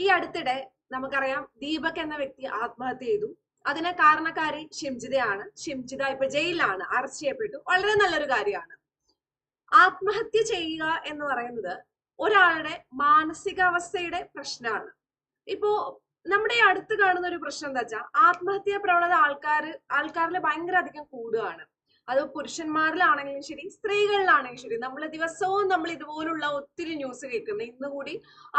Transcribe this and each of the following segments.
ഈ അടുത്തിടെ നമുക്കറിയാം ദീപക് എന്ന വ്യക്തി ആത്മഹത്യ ചെയ്തു. അതിന് കാരണക്കാരി ഷിംജിതയാണ്. ഷിംജിത ഇപ്പൊ ജയിലിലാണ്. അറസ്റ്റ് ചെയ്യപ്പെട്ടു. വളരെ നല്ലൊരു കാര്യമാണ്. ആത്മഹത്യ ചെയ്യുക എന്ന് പറയുന്നത് ഒരാളുടെ മാനസികാവസ്ഥയുടെ പ്രശ്നമാണ്. ഇപ്പോ നമ്മുടെ അടുത്ത് കാണുന്ന ഒരു പ്രശ്നം എന്താ വെച്ചാൽ ആത്മഹത്യാ പ്രവണത ആൾക്കാർ ആൾക്കാരിൽ ഭയങ്കര അധികം കൂടുകയാണ്. അത് പുരുഷന്മാരിലാണെങ്കിലും ശരി സ്ത്രീകളിലാണെങ്കിലും ശരി നമ്മൾ ദിവസവും നമ്മൾ ഇതുപോലുള്ള ഒത്തിരി ന്യൂസ് കേൾക്കുന്നു ഇന്ന് കൂടി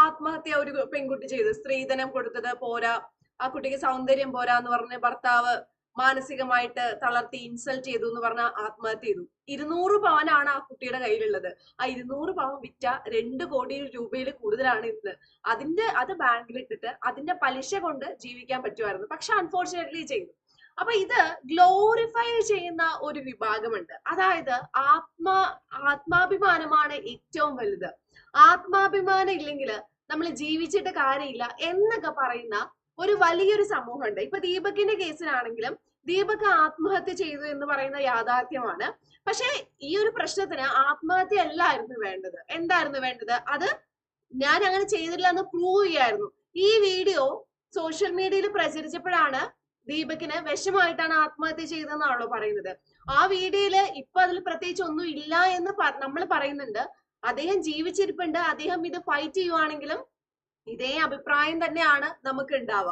ആത്മഹത്യ ഒരു പെൺകുട്ടി ചെയ്ത്. സ്ത്രീധനം കൊടുത്തത് പോരാ ആ കുട്ടിക്ക് സൗന്ദര്യം പോരാ എന്ന് പറഞ്ഞ് ഭർത്താവ് മാനസികമായിട്ട് തളർത്തി ഇൻസൾട്ട് ചെയ്തു എന്ന് പറഞ്ഞ ആത്മഹത്യ ചെയ്തു. ഇരുന്നൂറ് പവനാണ് ആ കുട്ടിയുടെ കയ്യിലുള്ളത്. ആ ഇരുന്നൂറ് പവൻ വിറ്റ രണ്ട് കോടി രൂപയിൽ കൂടുതലാണ് ഇന്ന്. അതിന്റെ അത് ബാങ്കിൽ ഇട്ടിട്ട് അതിന്റെ പലിശ കൊണ്ട് ജീവിക്കാൻ പറ്റുമായിരുന്നു. പക്ഷെ അൺഫോർച്ചുനേറ്റ്ലി ചെയ്തു. അപ്പൊ ഇത് ഗ്ലോറിഫൈ ചെയ്യുന്ന ഒരു വിഭാഗമുണ്ട്. അതായത് ആത്മാ ആത്മാഭിമാനമാണ് ഏറ്റവും വലുത്. ആത്മാഭിമാനം ഇല്ലെങ്കിൽ നമ്മൾ ജീവിച്ചിട്ട് കാര്യമില്ല എന്നൊക്കെ പറയുന്ന ഒരു വലിയൊരു സമൂഹമുണ്ട്. ഇപ്പൊ ദീപകിന്റെ കേസിലാണെങ്കിലും ദീപക് ആത്മഹത്യ ചെയ്തു എന്ന് പറയുന്ന യാഥാർത്ഥ്യമാണ്. പക്ഷെ ഈ ഒരു പ്രശ്നത്തിന് ആത്മഹത്യ അല്ലായിരുന്നു വേണ്ടത്. എന്തായിരുന്നു വേണ്ടത്? അത് ഞാൻ അങ്ങനെ ചെയ്തില്ല എന്ന് പ്രൂവ് ചെയ്യായിരുന്നു. ഈ വീഡിയോ സോഷ്യൽ മീഡിയയിൽ പ്രചരിച്ചപ്പോഴാണ് ദീപകിന് വിഷമായിട്ടാണ് ആത്മഹത്യ ചെയ്തതെന്നാണല്ലോ പറയുന്നത്. ആ വീഡിയോയിൽ ഇപ്പൊ അതിൽ പ്രത്യേകിച്ച് ഒന്നും ഇല്ല എന്ന് നമ്മൾ പറയുന്നുണ്ട്. അദ്ദേഹം ജീവിച്ചിരിപ്പുണ്ട്. അദ്ദേഹം ഇത് ഫൈറ്റ് ചെയ്യുവാണെങ്കിലും ഇതേ അഭിപ്രായം തന്നെയാണ് നമുക്ക് ഉണ്ടാവുക.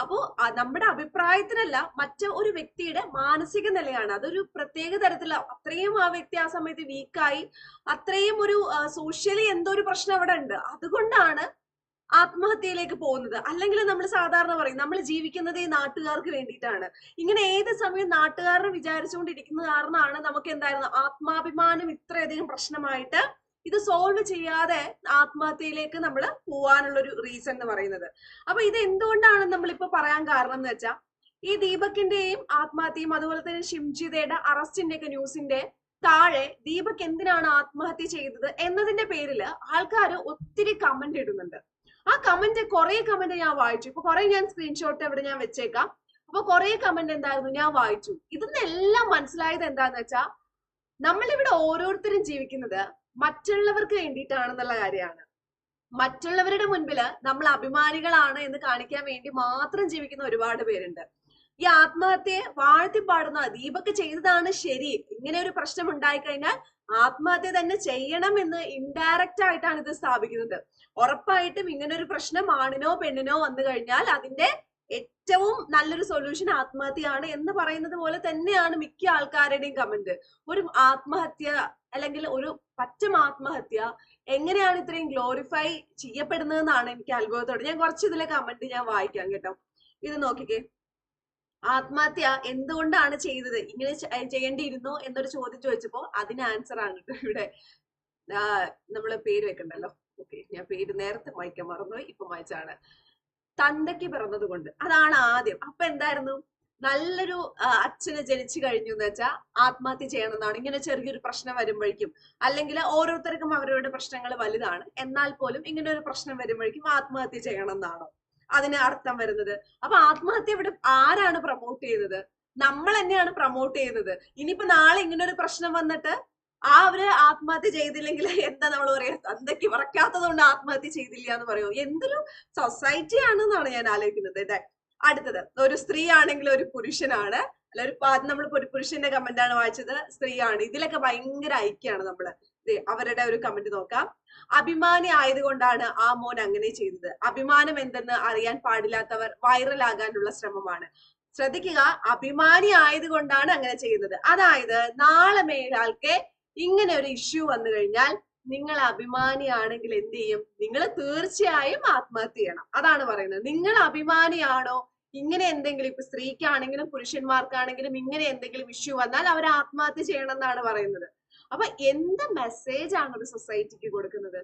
അപ്പോ നമ്മുടെ അഭിപ്രായത്തിനല്ല മറ്റു ഒരു വ്യക്തിയുടെ മാനസിക നിലയാണ്. അതൊരു പ്രത്യേക തരത്തില അത്രയും ആ വ്യക്തി ആ സമയത്ത് വീക്കായി അത്രയും ഒരു സോഷ്യലി എന്തോ ഒരു പ്രശ്നം അവിടെ ഉണ്ട്. അതുകൊണ്ടാണ് ആത്മഹത്യയിലേക്ക് പോകുന്നത്. അല്ലെങ്കിൽ നമ്മൾ സാധാരണ പറയും നമ്മൾ ജീവിക്കുന്നത് ഈ നാട്ടുകാർക്ക് വേണ്ടിയിട്ടാണ്. ഇങ്ങനെ ഏത് സമയം നാട്ടുകാരെ വിചാരിച്ചുകൊണ്ടിരിക്കുന്ന കാരണമാണ് നമുക്ക് എന്തായിരുന്നു? ആത്മാഭിമാനം ഇത്രയധികം പ്രശ്നമായിട്ട് ഇത് സോൾവ് ചെയ്യാതെ ആത്മഹത്യയിലേക്ക് നമ്മൾ പോവാനുള്ള ഒരു റീസൺ എന്ന് പറയുന്നത്. അപ്പൊ ഇത് എന്തുകൊണ്ടാണ് നമ്മളിപ്പോ പറയാൻ കാരണം എന്ന് വെച്ചാൽ ഈ ദീപക്കിന്റെയും ആത്മഹത്യയും അതുപോലെ തന്നെ ഷിംജിതയുടെ അറസ്റ്റിന്റെ ഒക്കെ ന്യൂസിന്റെ താഴെ ദീപക് എന്തിനാണ് ആത്മഹത്യ ചെയ്തത് എന്നതിന്റെ പേരിൽ ആൾക്കാർ ഒത്തിരി കമന്റ് ഇടുന്നുണ്ട്. ആ കമന്റ് കുറെ കമന്റ് ഞാൻ വായിച്ചു. ഇപ്പൊ കുറെ ഞാൻ സ്ക്രീൻഷോട്ട് ഇവിടെ ഞാൻ വെച്ചേക്കാം. അപ്പൊ കുറെ കമന്റ് എന്തായിരുന്നു? ഞാൻ വായിച്ചു. ഇതിന്നെല്ലാം മനസ്സിലായത് എന്താന്ന് വെച്ചാ നമ്മളിവിടെ ഓരോരുത്തരും ജീവിക്കുന്നത് മറ്റുള്ളവർക്ക് വേണ്ടിയിട്ടാണെന്നുള്ള കാര്യമാണ്. മറ്റുള്ളവരുടെ മുൻപിൽ നമ്മൾ അഭിമാനികളാണ് എന്ന് കാണിക്കാൻ വേണ്ടി മാത്രം ജീവിക്കുന്ന ഒരുപാട് പേരുണ്ട്. ഈ ആത്മഹത്യയെ വാഴ്ത്തിപ്പാടുന്ന ദീപക് ചെയ്തതാണ് ശരി. ഇങ്ങനെ ഒരു പ്രശ്നം ഉണ്ടായി കഴിഞ്ഞാൽ ആത്മഹത്യ തന്നെ ചെയ്യണം എന്ന് ഇൻഡയറക്റ്റ് ആയിട്ടാണ് ഇത് സ്ഥാപിക്കുന്നത്. ഉറപ്പായിട്ടും ഇങ്ങനെ ഒരു പ്രശ്നം ആണിനോ പെണ്ണിനോ വന്നു കഴിഞ്ഞാൽ അതിന്റെ ഏറ്റവും നല്ലൊരു സൊല്യൂഷൻ ആത്മഹത്യയാണ് എന്ന് പറയുന്നത് പോലെ തന്നെയാണ് മിക്ക ആൾക്കാരുടെയും കമന്റ് ഒരു ആത്മഹത്യ അല്ലെങ്കിൽ ഒരു പറ്റം ആത്മഹത്യ എങ്ങനെയാണ് ഇത്രയും ഗ്ലോറിഫൈ ചെയ്യപ്പെടുന്നതെന്നാണ് എനിക്ക് അത്ഭുതത്തോടെ ഞാൻ കുറച്ച് ഇതിലെ കമന്റ് ഞാൻ വായിക്കാം കേട്ടോ. ഇത് നോക്കിക്കേ. ആത്മഹത്യ എന്തുകൊണ്ടാണ് ചെയ്തത്? ഇങ്ങനെ ചെയ്യേണ്ടിയിരുന്നു എന്നൊരു ചോദ്യം ചോദിച്ചപ്പോ അതിന് ആൻസർ ആണ് ഇവിടെ. നമ്മൾ പേര് വെക്കണ്ടല്ലോ. ഓക്കെ ഞാൻ പേര് നേരത്തെ വായിക്കാൻ മറന്നുപോയി ഇപ്പൊ വായിച്ചാണ് തന്തയ്ക്ക് പിറന്നത് കൊണ്ട്. അതാണ് ആദ്യം. അപ്പൊ എന്തായിരുന്നു? നല്ലൊരു അച്ഛനെ അച്ഛന് ജനിച്ചു കഴിഞ്ഞു എന്ന് വെച്ചാൽ ആത്മഹത്യ ചെയ്യണമെന്നാണ്. ഇങ്ങനെ ചെറിയൊരു പ്രശ്നം വരുമ്പോഴേക്കും അല്ലെങ്കിൽ ഓരോരുത്തർക്കും അവരവരുടെ പ്രശ്നങ്ങൾ വലുതാണ്. എന്നാൽ പോലും ഇങ്ങനെ ഒരു പ്രശ്നം വരുമ്പോഴേക്കും ആത്മഹത്യ ചെയ്യണം എന്നാണോ അതിന് അർത്ഥം വരുന്നത്. അപ്പൊ ആത്മഹത്യ ഇവിടെ ആരാണ് പ്രൊമോട്ട് ചെയ്യുന്നത് നമ്മൾ തന്നെയാണ് പ്രൊമോട്ട് ചെയ്യുന്നത് ഇനിയിപ്പോ നാളെ ഇങ്ങനെ ഒരു പ്രശ്നം വന്നിട്ട് ആ അവർ ആത്മഹത്യ ചെയ്തില്ലെങ്കിൽ എന്താ നമ്മൾ പറയാ? തന്തയ്ക്ക് പറക്കാത്തത് കൊണ്ട് ആത്മഹത്യ ചെയ്തില്ല എന്ന് പറയോ? എന്തൊരു സൊസൈറ്റി ആണെന്നാണ് ഞാൻ ആലോചിക്കുന്നത്. ഇതെ അടുത്തത്. ഒരു സ്ത്രീ ആണെങ്കിൽ ഒരു പുരുഷനാണ്. അല്ല ഒരു നമ്മൾ ഒരു പുരുഷന്റെ കമന്റ് ആണ് വായിച്ചത്. സ്ത്രീയാണ് ഇതിലൊക്കെ ഭയങ്കര ഐക്യാണ് നമ്മൾ. അവരുടെ ഒരു കമന്റ് നോക്കാം. അഭിമാനി ആയതുകൊണ്ടാണ് ആ മോൻ അങ്ങനെ ചെയ്തത്. അഭിമാനം എന്തെന്ന് അറിയാൻ പാടില്ലാത്തവർ വൈറലാകാനുള്ള ശ്രമമാണ്. ശ്രദ്ധിക്കുക അഭിമാനി ആയതുകൊണ്ടാണ് അങ്ങനെ ചെയ്യുന്നത് അതായത് നാളെ മേലാൾക്ക് ഇങ്ങനെ ഒരു ഇഷ്യൂ വന്നു കഴിഞ്ഞാൽ നിങ്ങൾ അഭിമാനിയാണെങ്കിൽ എന്ത് ചെയ്യും? നിങ്ങൾ തീർച്ചയായും ആത്മഹത്യ ചെയ്യണം. അതാണ് പറയുന്നത്. നിങ്ങൾ അഭിമാനിയാണോ ഇങ്ങനെ എന്തെങ്കിലും ഇപ്പൊ സ്ത്രീക്കാണെങ്കിലും പുരുഷന്മാർക്കാണെങ്കിലും ഇങ്ങനെ എന്തെങ്കിലും ഇഷ്യൂ വന്നാൽ അവർ ആത്മഹത്യ ചെയ്യണം എന്നാണ് പറയുന്നത്. അപ്പൊ എന്ത് മെസ്സേജ് ആണ് ഒരു സൊസൈറ്റിക്ക് കൊടുക്കുന്നത്?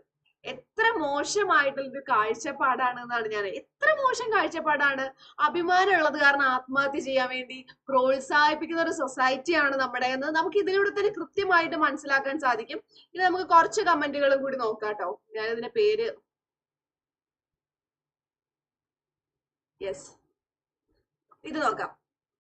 എത്ര മോശമായിട്ടുള്ള ഒരു കാഴ്ചപ്പാടാണ് എന്നാണ് ഞാൻ എത്ര മോശം കാഴ്ചപ്പാടാണ്? അഭിമാനമുള്ളത് കാരണം ആത്മഹത്യ ചെയ്യാൻ വേണ്ടി പ്രോത്സാഹിപ്പിക്കുന്ന ഒരു സൊസൈറ്റിയാണ് നമ്മുടെ എന്ന് നമുക്ക് ഇതിലൂടെ തന്നെ കൃത്യമായിട്ട് മനസ്സിലാക്കാൻ സാധിക്കും. ഇനി നമുക്ക് കുറച്ച് കമന്റുകളും കൂടി നോക്കാം കേട്ടോ ഞാനിതിന്റെ പേര് യെസ് ഇത് നോക്കാം.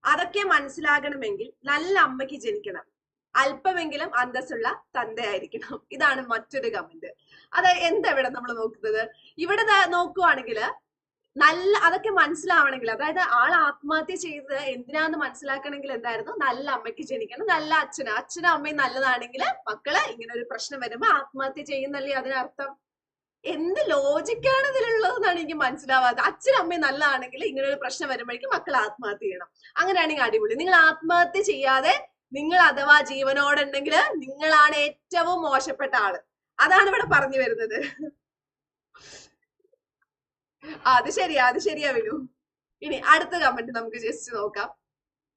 അതൊക്കെ മനസ്സിലാകണമെങ്കിൽ നല്ല അമ്മയ്ക്ക് ജനിക്കണം. അല്പമെങ്കിലും അന്തസ്സുള്ള തന്തയായിരിക്കണം. ഇതാണ് മറ്റൊരു കമന്റ് അത് എന്താ ഇവിടെ നമ്മൾ നോക്കുന്നത്? ഇവിടെ നോക്കുവാണെങ്കിൽ നല്ല അതൊക്കെ മനസ്സിലാവണമെങ്കിൽ അതായത് ആൾ ആത്മഹത്യ ചെയ്തത് എന്തിനാന്ന് മനസ്സിലാക്കണമെങ്കിൽ എന്തായിരുന്നു? നല്ല അമ്മയ്ക്ക് ജനിക്കണം നല്ല അച്ഛന്. അച്ഛനും അമ്മയും നല്ലതാണെങ്കിൽ മക്കൾ ഇങ്ങനെ ഒരു പ്രശ്നം വരുമ്പോ ആത്മഹത്യ ചെയ്യുന്നല്ലേ അതിനർത്ഥം? എന്ത് ലോജിക്കാണ് ഇതിലുള്ളതെന്നാണ് എനിക്ക് മനസ്സിലാവാതെ അച്ഛനും അമ്മയും നല്ലതാണെങ്കിൽ ഇങ്ങനെ ഒരു പ്രശ്നം വരുമ്പോഴേക്കും മക്കൾ ആത്മഹത്യ ചെയ്യണം. അങ്ങനെയാണെങ്കിൽ അടിപൊളി. നിങ്ങൾ ആത്മഹത്യ ചെയ്യാതെ നിങ്ങൾ അഥവാ ജീവനോടുണ്ടെങ്കിൽ നിങ്ങളാണ് ഏറ്റവും മോശപ്പെട്ട ആൾ. അതാണ് ഇവിടെ പറഞ്ഞു വരുന്നത്. അത് ശരിയാ അത് ശരിയാ വിനു. ഇനി അടുത്ത കമന്റ് നമുക്ക് ജസ്റ്റ് നോക്കാം.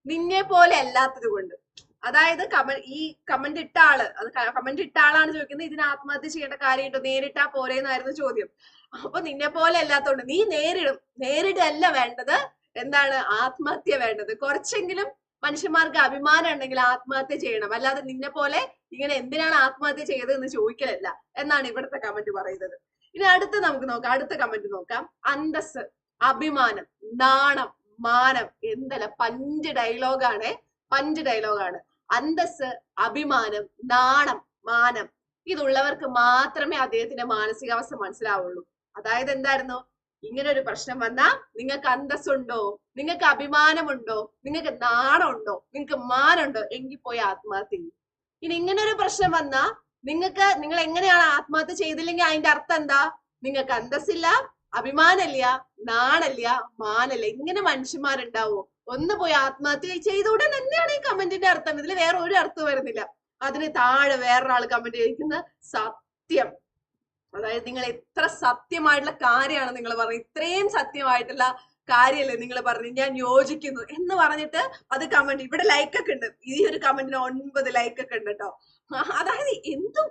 നിന്നെ പോലെ അല്ലാത്തത് കൊണ്ട്. അതായത് കമ ഈ കമന്റ് ഇട്ട ആൾ അത് കമന്റ് ഇട്ട ആളാണ് ചോദിക്കുന്നത് ഇതിന് ആത്മഹത്യ ചെയ്യേണ്ട കാര്യമുണ്ടോ? നേരിട്ടാ പോരേന്നായിരുന്നു ചോദ്യം. അപ്പൊ നിന്നെ പോലെ അല്ലാത്തോണ്ട് നീ നേരിടും. നേരിടല്ല വേണ്ടത് എന്താണ്? ആത്മഹത്യ വേണ്ടത്. കുറച്ചെങ്കിലും മനുഷ്യന്മാർക്ക് അഭിമാനം ഉണ്ടെങ്കിൽ ആത്മഹത്യ ചെയ്യണം. അല്ലാതെ നിന്നെ പോലെ ഇങ്ങനെ എന്തിനാണ് ആത്മഹത്യ ചെയ്തതെന്ന് ചോദിക്കലല്ല എന്നാണ് ഇവിടുത്തെ കമന്റ് പറയുന്നത്. ഇനി അടുത്ത നമുക്ക് നോക്കാം. അടുത്ത കമന്റ് നോക്കാം. അന്തസ് അഭിമാനം നാണം മാനം എന്തല്ല പഞ്ച് ഡയലോഗാണ് പഞ്ച് ഡയലോഗാണ് അന്തസ് അഭിമാനം നാണം മാനം. ഇതുള്ളവർക്ക് മാത്രമേ അദ്ദേഹത്തിന്റെ മാനസികാവസ്ഥ മനസ്സിലാവുള്ളൂ. അതായത് എന്തായിരുന്നു? ഇങ്ങനെ ഒരു പ്രശ്നം വന്നാ നിങ്ങൾക്ക് അന്തസ്സുണ്ടോ? നിങ്ങൾക്ക് അഭിമാനമുണ്ടോ? നിങ്ങൾക്ക് നാണമുണ്ടോ? നിങ്ങൾക്ക് മാനമുണ്ടോ? എങ്കിൽ പോയി ആത്മഹത്യ ചെയ്യും. ഇനി ഇങ്ങനെ ഒരു പ്രശ്നം വന്നാ നിങ്ങൾക്ക് നിങ്ങൾ എങ്ങനെയാണ് ആത്മഹത്യ ചെയ്തില്ലെങ്കിൽ അതിന്റെ അർത്ഥം എന്താ? നിങ്ങൾക്ക് അന്തസ്സില്ല അഭിമാനമില്ല നാണല്ല മാനല്ല ഇങ്ങനെ മനുഷ്യന്മാരുണ്ടാവോ? ഒന്ന് പോയി ആത്മഹത്യ ചെയ്തുകൂടെ തന്നെയാണ് ഈ കമന്റിന്റെ അർത്ഥം. ഇതിൽ വേറെ ഒരു അർത്ഥം വരുന്നില്ല. അതിന് താഴെ വേറൊരാൾ കമന്റ് ചെയ്യുന്ന സത്യം. അതായത് നിങ്ങൾ എത്ര സത്യമായിട്ടുള്ള കാര്യമാണ് നിങ്ങൾ പറഞ്ഞത്. ഇത്രയും സത്യമായിട്ടുള്ള കാര്യമല്ലേ നിങ്ങൾ പറഞ്ഞു ഞാൻ യോജിക്കുന്നു എന്ന് പറഞ്ഞിട്ട് അത് കമന്റ് ഇവിടെ ലൈക്ക് ഒക്കെ ഉണ്ട്. ഈ ഒരു കമന്റിന് ഒൻപത് ലൈക്ക് ഒക്കെ ഉണ്ട് കേട്ടോ അതായത് എന്ത്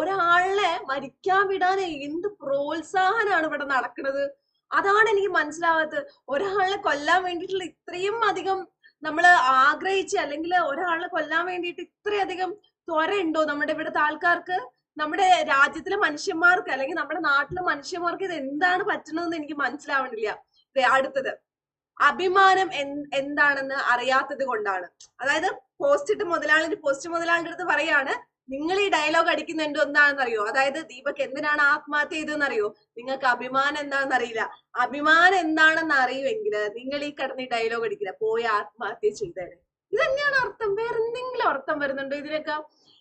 ഒരാളെ മരിക്കാൻ വിടാൻ എന്ത് പ്രോത്സാഹനമാണ് ഇവിടെ നടക്കുന്നത്? അതാണ് എനിക്ക് മനസ്സിലാവാത്തത്. ഒരാളെ കൊല്ലാൻ വേണ്ടിയിട്ടുള്ള ഇത്രയും അധികം നമ്മൾ ആഗ്രഹിച്ച് അല്ലെങ്കിൽ ഒരാളെ കൊല്ലാൻ വേണ്ടിയിട്ട് ഇത്രയധികം ത്വര ഉണ്ടോ നമ്മുടെ ഇവിടുത്തെ ആൾക്കാർക്ക്? നമ്മുടെ രാജ്യത്തിലെ മനുഷ്യന്മാർക്ക് അല്ലെങ്കിൽ നമ്മുടെ നാട്ടിലെ മനുഷ്യന്മാർക്ക് ഇത് എന്താണ് പറ്റണമെന്ന് എനിക്ക് മനസ്സിലാവണില്ല. അടുത്തത്. അഭിമാനം എന്താണെന്ന് അറിയാത്തത് കൊണ്ടാണ്. അതായത് പോസ്റ്റ് ഇട്ട് മുതലാളി പോസ്റ്റ് മുതലാളിന്റെ അടുത്ത് പറയാണ് നിങ്ങൾ ഈ ഡയലോഗ് അടിക്കുന്നുണ്ട് എന്തോ എന്താണെന്ന് അറിയോ അതായത് ദീപക് എന്തിനാണ് ആത്മഹത്യ ചെയ്തതെന്ന് അറിയോ നിങ്ങൾക്ക് അഭിമാനം എന്താണെന്ന് അറിയില്ല അഭിമാനം എന്താണെന്ന് അറിയുമെങ്കിൽ നിങ്ങൾ ഈ കടന്ന് ഈ ഡയലോഗ് അടിക്കില്ല. പോയി ആത്മഹത്യ ചെയ്തേനെ. ഇതന്നെയാണ് അർത്ഥം? വേറെ എന്തെങ്കിലും അർത്ഥം വരുന്നുണ്ടോ ഇതിനൊക്കെ?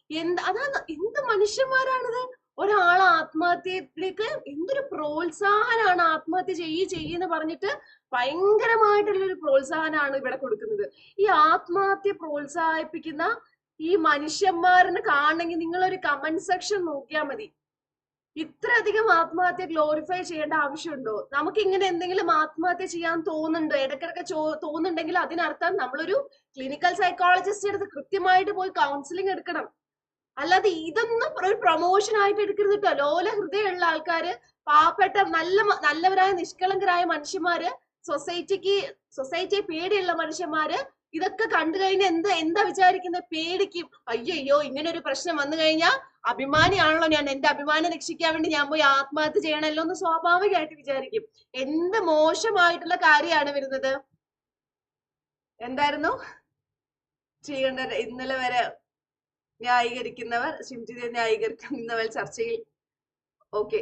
എന്ത് അതാണ് എന്ത് മനുഷ്യന്മാരാണിത്? ഒരാൾ ആത്മഹത്യയിലേക്ക് എന്തൊരു പ്രോത്സാഹനാണ് ആത്മഹത്യ ചെയ്യ് ചെയ്യെന്ന് പറഞ്ഞിട്ട് ഭയങ്കരമായിട്ടുള്ള ഒരു പ്രോത്സാഹനമാണ് ഇവിടെ കൊടുക്കുന്നത്. ഈ ആത്മഹത്യ പ്രോത്സാഹിപ്പിക്കുന്ന ഈ മനുഷ്യന്മാരെ കാണണമെങ്കിൽ നിങ്ങൾ ഒരു കമന്റ് സെക്ഷൻ നോക്കിയാൽ മതി. ഇത്ര അധികം ആത്മഹത്യ ഗ്ലോറിഫൈ ചെയ്യേണ്ട ആവശ്യമുണ്ടോ? നമുക്ക് ഇങ്ങനെ എന്തെങ്കിലും ആത്മഹത്യ ചെയ്യാൻ തോന്നുന്നുണ്ടോ? ഇടയ്ക്കിടയ്ക്ക് തോന്നുന്നുണ്ടെങ്കിൽ അതിനർത്ഥം നമ്മളൊരു ക്ലിനിക്കൽ സൈക്കോളജിസ്റ്റ് അടുത്ത് കൃത്യമായിട്ട് പോയി കൗൺസിലിംഗ് എടുക്കണം. അല്ലാതെ ഇതൊന്നും ഒരു പ്രൊമോഷൻ ആയിട്ട് എടുക്കരുത് കേട്ടോ ലോല ഹൃദയമുള്ള ആൾക്കാര് പാവപ്പെട്ട നല്ല നല്ലവരായ നിഷ്കളങ്കരായ മനുഷ്യന്മാര് സൊസൈറ്റിക്ക് സൊസൈറ്റിയെ പേടിയുള്ള മനുഷ്യന്മാര് ഇതൊക്കെ കണ്ടു കഴിഞ്ഞാൽ എന്താ എന്താ വിചാരിക്കുന്നത് പേടിക്കും. അയ്യോ ഇങ്ങനെ ഒരു പ്രശ്നം വന്നു കഴിഞ്ഞാൽ അഭിമാനിയാണല്ലോ ഞാൻ. എന്റെ അഭിമാനം രക്ഷിക്കാൻ വേണ്ടി ഞാൻ പോയി ആത്മഹത്യ ചെയ്യണമല്ലോ എന്ന് സ്വാഭാവികമായിട്ട് വിചാരിക്കും. എന്ത് മോശമായിട്ടുള്ള കാര്യമാണ് വരുന്നത്? എന്തായിരുന്നു? ചെയ്യേണ്ട ഇന്നലെ വരെ ന്യായീകരിക്കുന്നവർ ശിംജിതെ ന്യായീകരിക്കുന്നവർ ചർച്ചയിൽ. ഓക്കെ.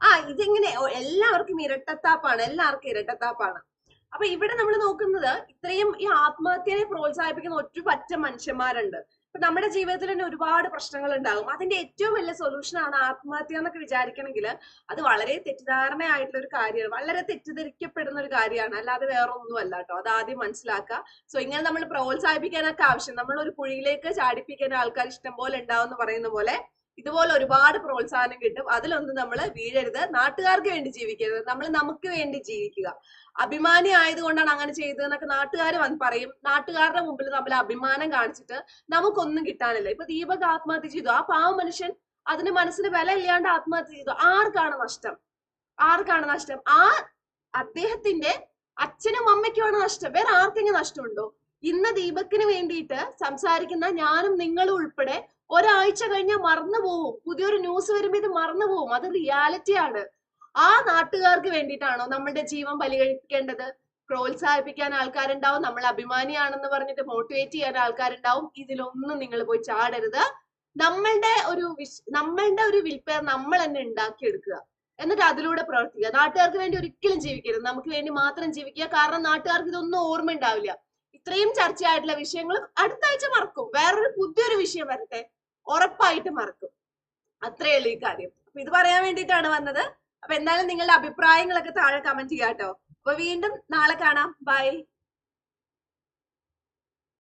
ആ ഇതെങ്ങനെ? എല്ലാവർക്കും ഇരട്ടത്താപ്പാണ് എല്ലാവർക്കും ഇരട്ടത്താപ്പാണ്. അപ്പൊ ഇവിടെ നമ്മൾ നോക്കുന്നത് ഇത്രയും ഈ ആത്മഹത്യയെ പ്രോത്സാഹിപ്പിക്കുന്ന ഒറ്റ മനുഷ്യന്മാരുണ്ട്. നമ്മുടെ ജീവിതത്തിൽ തന്നെ ഒരുപാട് പ്രശ്നങ്ങൾ ഉണ്ടാകും. അതിന്റെ ഏറ്റവും വലിയ സൊല്യൂഷൻ ആണ് ആത്മഹത്യ എന്നൊക്കെ വിചാരിക്കണമെങ്കിൽ അത് വളരെ തെറ്റിദ്ധാരണയായിട്ടുള്ള ഒരു കാര്യമാണ്. വളരെ തെറ്റിദ്ധരിക്കപ്പെടുന്ന ഒരു കാര്യമാണ്. അല്ലാതെ വേറെ ഒന്നുമല്ല കേട്ടോ. അത് ആദ്യം മനസ്സിലാക്കുക. സോ ഇങ്ങനെ നമ്മൾ പ്രോത്സാഹിപ്പിക്കാനൊക്കെ ആവശ്യം. നമ്മൾ ഒരു കുഴിയിലേക്ക് ചാടിപ്പിക്കാൻ ആൾക്കാർ ഇഷ്ടം പോലെ ഉണ്ടാവും എന്ന് പറയുന്ന പോലെ ഇതുപോലെ ഒരുപാട് പ്രോത്സാഹനം കിട്ടും. അതിലൊന്നും നമ്മൾ വീഴരുത്. നാട്ടുകാർക്ക് വേണ്ടി ജീവിക്കരുത്. നമ്മൾ നമുക്ക് വേണ്ടി ജീവിക്കുക. അഭിമാനി ആയതുകൊണ്ടാണ് അങ്ങനെ ചെയ്തതെന്നൊക്കെ നാട്ടുകാർ വന്ന് പറയും. നാട്ടുകാരുടെ മുമ്പിൽ നമ്മൾ അഭിമാനം കാണിച്ചിട്ട് നമുക്കൊന്നും കിട്ടാനില്ല. ഇപ്പൊ ദീപക് ആത്മഹത്യ ചെയ്തു. ആ പാവ മനുഷ്യൻ അതിന് മനസ്സിന് വില ഇല്ലാണ്ട് ആത്മഹത്യ ചെയ്തു. ആർക്കാണ് നഷ്ടം? ആർക്കാണ് നഷ്ടം? ആ അദ്ദേഹത്തിന്റെ അച്ഛനും അമ്മയ്ക്കുമാണ് നഷ്ടം. വേറെ ആർക്കെങ്കിലും നഷ്ടമുണ്ടോ? ഇന്ന് ദീപക്കിന് വേണ്ടിയിട്ട് സംസാരിക്കുന്ന ഞാനും നിങ്ങളും ഉൾപ്പെടെ ഒരാഴ്ച കഴിഞ്ഞാൽ മറന്നു പോവും. പുതിയൊരു ന്യൂസ് വരുമ്പോൾ ഇത് മറന്നു പോവും. അത് റിയാലിറ്റി ആണ്. ആ നാട്ടുകാർക്ക് വേണ്ടിയിട്ടാണോ നമ്മളുടെ ജീവൻ ബലികഴിപ്പിക്കേണ്ടത് പ്രോത്സാഹിപ്പിക്കാൻ ആൾക്കാരുണ്ടാവും നമ്മൾ അഭിമാനിയാണെന്ന് പറഞ്ഞിട്ട് മോട്ടിവേറ്റ് ചെയ്യാൻ ആൾക്കാരുണ്ടാവും. ഇതിലൊന്നും നിങ്ങൾ പോയി ചാടരുത്. നമ്മളുടെ ഒരു വിശ് നമ്മളുടെ ഒരു വിൽപ്പന നമ്മൾ തന്നെ ഉണ്ടാക്കിയെടുക്കുക. എന്നിട്ട് അതിലൂടെ പ്രവർത്തിക്കുക. നാട്ടുകാർക്ക് വേണ്ടി ഒരിക്കലും ജീവിക്കരുത്. നമുക്ക് വേണ്ടി മാത്രം ജീവിക്കുക. കാരണം നാട്ടുകാർക്ക് ഇതൊന്നും ഓർമ്മ ഉണ്ടാവില്ല ഇത്രയും ചർച്ചയായിട്ടുള്ള വിഷയങ്ങൾ അടുത്ത ആഴ്ച മറക്കും. വേറൊരു പുതിയൊരു വിഷയം വരട്ടെ. ഉറപ്പായിട്ട് മറക്കും. അത്രേ ഉള്ളൂ ഈ കാര്യം. അപ്പൊ ഇത് പറയാൻ വേണ്ടിയിട്ടാണ് വന്നത്. അപ്പൊ എന്തായാലും നിങ്ങളുടെ അഭിപ്രായങ്ങളൊക്കെ താഴെ കമന്റ് ചെയ്യാട്ടോ. അപ്പൊ വീണ്ടും നാളെ കാണാം. ബൈ